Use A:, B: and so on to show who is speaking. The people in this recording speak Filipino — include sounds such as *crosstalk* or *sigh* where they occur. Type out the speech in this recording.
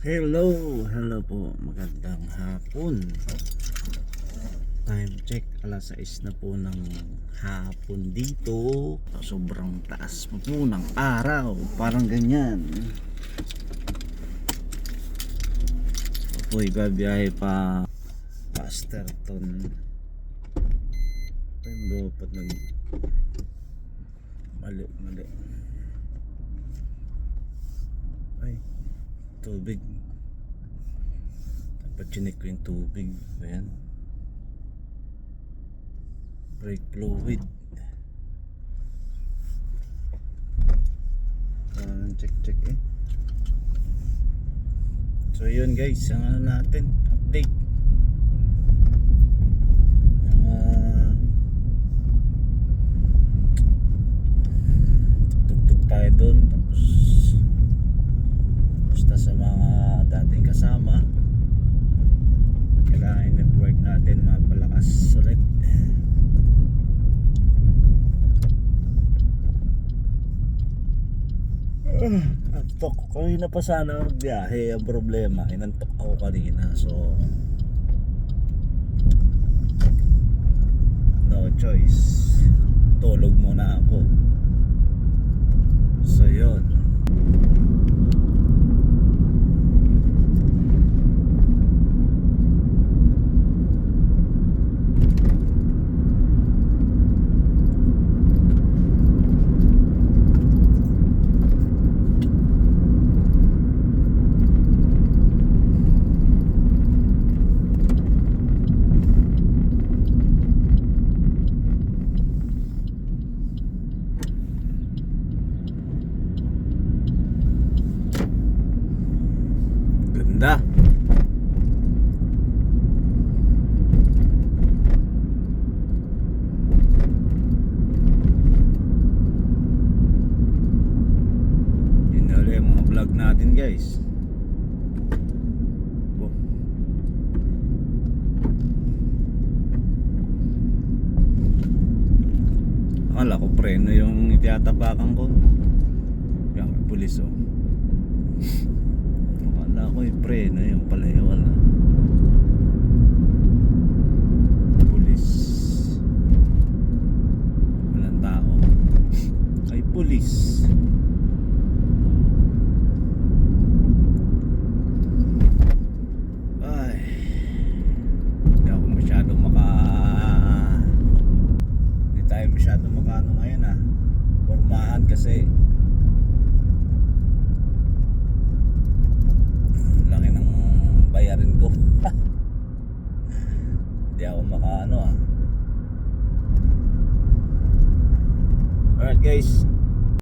A: Hello, hello po. Magandang hapon. Time check, alas 6 na po ng hapon dito. Sobrang taas po ng araw. Parang ganyan. Apoy, babiyahe pa Pasterton. Ay, dapat nag... Mali, mali. Ay, tubig. Dapat chinik ko yung tubig. Ayan. Brake fluid. Ah, check check eh. So yun guys, ang ano natin, update. Dating kasama. Kailangan yung network natin mapalakas ulit. Antok ko na pa sana ang biyahe ang problema. Inantok ako kanina so no choice tulog muna ako so yun ganda yun na ulit yung mga vlog natin guys. Akala ko preno yung itiyatapakan ko. May pulis oh Ko yung preno yung pala yung wala Pulis. Walang tao. Ay pulis. Masyadong makano ngayon ah. Pormahan kasi laki ng bayarin ko *laughs* hindi ako makaano ah. Alright guys